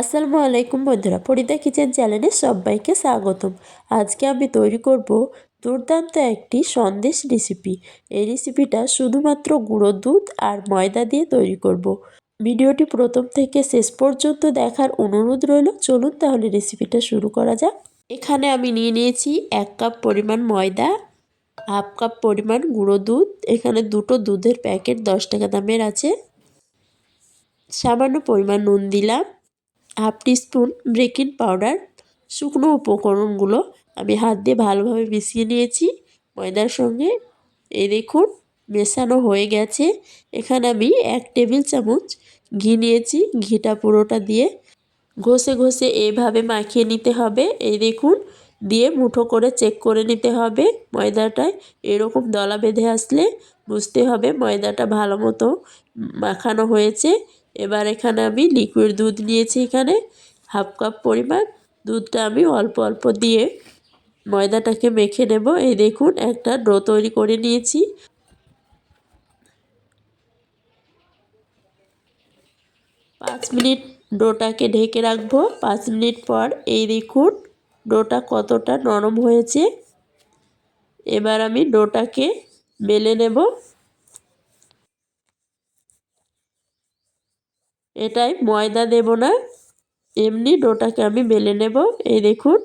আসসালামু আলাইকুম বন্ধুরা ফরিদা কিচেন চ্যানেলে সবাইকে স্বাগতম। আজকে আমি তৈরি করব দুর্দান্ত একটি সন্দেশ রেসিপি। এই রেসিপিটা শুধুমাত্র গুঁড়ো দুধ আর ময়দা দিয়ে তৈরি করব। ভিডিওটি প্রথম থেকে শেষ পর্যন্ত দেখার অনুরোধ রইল, চলুন তাহলে রেসিপিটা শুরু করা যাক। এখানে আমি নিয়ে নিয়েছি এক কাপ পরিমাণ ময়দা, হাফ কাপ পরিমাণ গুঁড়ো দুধ, এখানে দুটো দুধের প্যাকেট দশ টাকা দামের আছে। সামান্য পরিমাণ নুন দিলাম হাফ টিস্পুন বেকিং পাউডার। শুকনো উপকরণগুলো আমি হাত দিয়ে ভালোভাবে মিশিয়ে নিয়েছি ময়দার সঙ্গে। এই দেখুন, মেশানো হয়ে গেছে। এখানে আমি এক টেবিল চামচ ঘি নিয়েছি। ঘিটা পুরোটা দিয়ে ঘষে ঘষে এইভাবে মাখিয়ে নিতে হবে। এই দেখুন, দিয়ে মুঠো করে চেক করে নিতে হবে ময়দাটায়। এরকম দলা বেঁধে আসলে বুঝতে হবে। ময়দাটা ভালো মতো মাখানো হয়েছে। এবার এখানে আমি লিকুইড দুধ নিয়েছি এখানে হাফ কাপ পরিমাণ। দুধটা আমি অল্প অল্প দিয়ে ময়দাটাকে মেখে নেব। এই দেখুন, একটা ডো তৈরি করে নিয়েছি। পাঁচ মিনিট ডোটাকে ঢেকে রাখব। পাঁচ মিনিট পর এই দেখুন, ডোটা কতটা নরম হয়েছে। এবার আমি ডোটাকে বেলে নেব। এটাই ময়দা দেব না। এমনি ডোটাকে আমি বেলে নেব। এই দেখুন।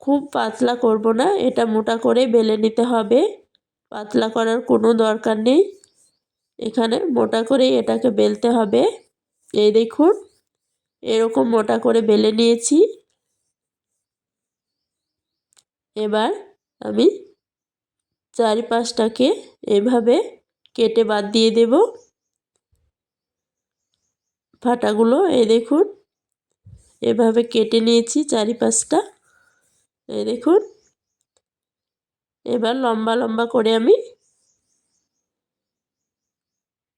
খুব পাতলা করব না। এটা মোটা করে বেলে নিতে হবে। পাতলা করার কোনো দরকার নেই। এখানে মোটা করে এটাকে বেলতে হবে। এই দেখুন। এরকম মোটা করে বেলে নিয়েছি। এবার আমি চারিপাশটাকে এভাবে কেটে বাদ দিয়ে দেব। ফাটাগুলো, এই দেখুন। এভাবে কেটে নিয়েছি চারিপাশটা, এই দেখুন। এবার লম্বা লম্বা করে আমি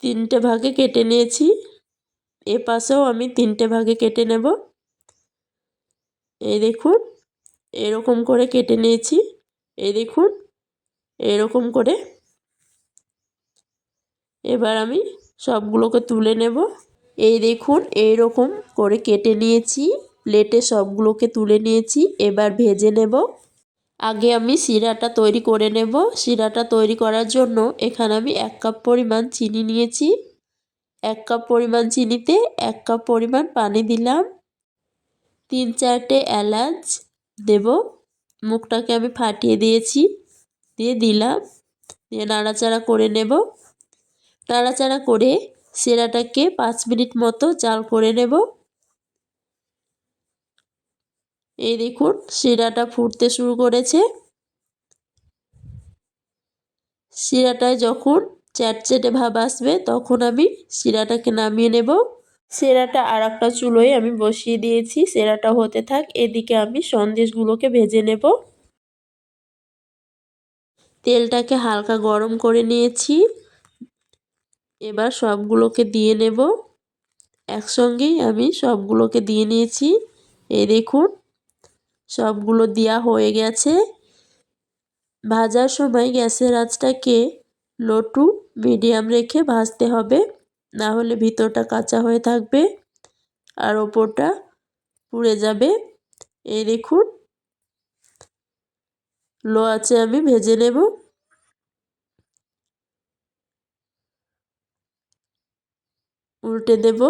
তিনটে ভাগে কেটে নিয়েছি। এ পাশেও আমি তিনটে ভাগে কেটে নেব। এই দেখুন, এরকম করে কেটে নিয়েছি। এই দেখুন, এরকম করে। এবার আমি সবগুলোকে তুলে নেব। এই দেখুন এই রকম করে কেটে নিয়েছি প্লেটে সবগুলোকে তুলে নিয়েছি, এবার ভেজে নেব। আগে আমি শিরাটা তৈরি করে নেব। শিরাটা তৈরি করার জন্য এখানে আমি এক কাপ পরিমাণ চিনি নিয়েছি। এক কাপ পরিমাণ চিনিতে এক কাপ পরিমাণ পানি দিলাম। তিন চারটে এলাচ দেব। মুখটাকে আমি ফাটিয়ে দিয়েছি, দিয়ে দিলাম। দিয়ে নাড়াচাড়া করে নেব। নাড়াচাড়া করে সেরাটাকে পাঁচ মিনিট মতো জাল করে নেব। এই দেখুন, শিরাটা ফুটতে শুরু করেছে। শিরাটায় যখন চ্যাটচেটে ভাব আসবে, তখন আমি শিরাটাকে নামিয়ে নেব। সেরাটা আর একটা চুলোয় আমি বসিয়ে দিয়েছি সেরাটা হতে থাক, এদিকে আমি সন্দেশগুলোকে ভেজে নেব। তেলটাকে হালকা গরম করে নিয়েছি। এবার সবগুলোকে দিয়ে নেব। একসঙ্গেই আমি সবগুলোকে দিয়ে নিয়েছি। এই দেখুন, সবগুলো দেওয়া হয়ে গেছে। ভাজার সময় গ্যাসের আঁচটাকে লো টু মিডিয়াম রেখে ভাজতে হবে। না হলে ভিতরটা কাঁচা হয়ে থাকবে আর ওপরটা পুড়ে যাবে। এই দেখুন, লো আছে আমি ভেজে নেব। উল্টে দেব।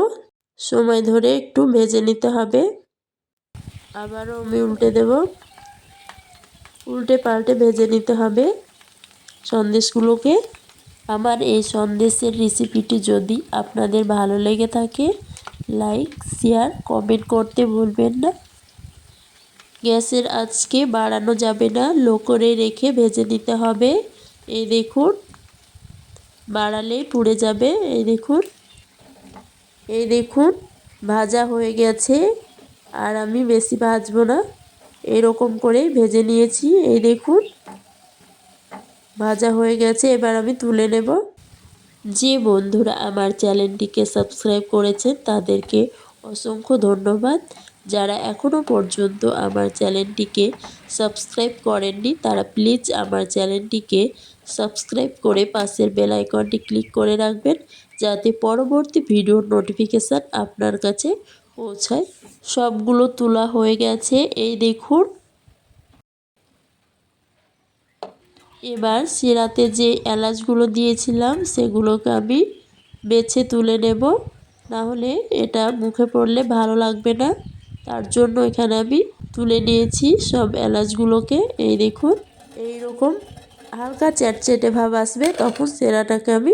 সময় ধরে একটু ভেজে নিতে হবে। আবারও আমি উল্টে দেব। উল্টে পাল্টে ভেজে নিতে হবে সন্দেশগুলোকে। আমার এই সন্দেশের রেসিপিটি যদি আপনাদের ভালো লেগে থাকে, লাইক, শেয়ার, কমেন্ট করতে ভুলবেন না। গ্যাসের আজকে বাড়ানো যাবে না লো করে রেখে ভেজে নিতে হবে। এই দেখুন, বাড়ালেই পুড়ে যাবে। এই দেখুন। এই দেখুন, ভাজা হয়ে গেছে, আর আমি বেশি ভাজবো না। এরকম করে ভেজে নিয়েছি, এই দেখুন। ভাজা হয়ে গেছে, এবার আমি তুলে নেব। যে বন্ধুরা আমার চ্যানেলটিকে সাবস্ক্রাইব করেছেন, তাদেরকে অসংখ্য ধন্যবাদ। যারা এখনও পর্যন্ত আমার চ্যানেলটিকে সাবস্ক্রাইব করেননি, তারা প্লিজ আমার চ্যানেলটিকে সাবস্ক্রাইব করে পাশের বেল আইকনটি ক্লিক করে রাখবেন। যাতে পরবর্তী ভিডিওর নোটিফিকেশান আপনার কাছে পৌঁছায়। সবগুলো তোলা হয়ে গেছে। এই দেখুন। এবার সিরাতে যে এলাচগুলো দিয়েছিলাম, সেগুলোকে আমি বেছে তুলে নেব। নাহলে এটা মুখে পড়লে ভালো লাগবে না। তার জন্য এখানে আমি তুলে নিয়েছি সব এলাচগুলোকে। এই দেখুন এই রকম হালকা চ্যাটচেটে ভাব আসবে, তখন সেরাটাকে আমি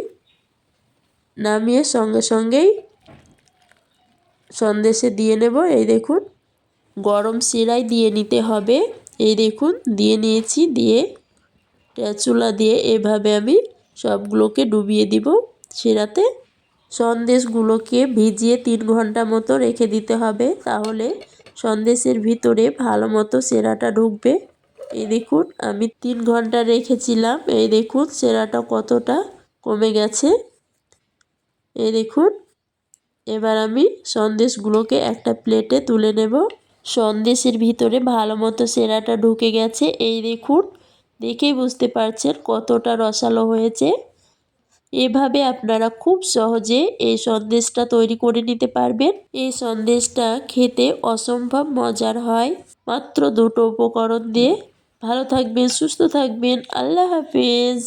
নামিয়ে সঙ্গে সঙ্গেই সন্দেশে দিয়ে নেব। এই দেখুন, গরম শিরায় দিয়ে নিতে হবে। এই দেখুন, দিয়ে নিয়েছি, দিয়ে চুলা দিয়ে এভাবে আমি সবগুলোকে ডুবিয়ে দিব শিরাতে। সন্দেশগুলোকে ভিজিয়ে তিন ঘণ্টা মতো রেখে দিতে হবে, তাহলে সন্দেশের ভিতরে ভালো মতো সেরাটা ঢুকবে। এই দেখুন, আমি তিন ঘণ্টা রেখেছিলাম। এই দেখুন সেরাটা কতটা কমে গেছে। এই দেখুন, এবার আমি সন্দেশগুলোকে একটা প্লেটে তুলে নেব। সন্দেশের ভিতরে ভালো মতো সেরাটা ঢুকে গেছে। এই দেখুন, দেখেই বুঝতে পারছেন কতটা রসালো হয়েছে। এভাবে আপনারা খুব সহজে এই সন্দেশটা তৈরি করে নিতে পারবেন। এই সন্দেশটা খেতে অসম্ভব মজার হয়। মাত্র দুটো উপকরণ দিয়ে। ভালো থাকবেন, সুস্থ থাকবেন। আল্লাহ হাফিজ।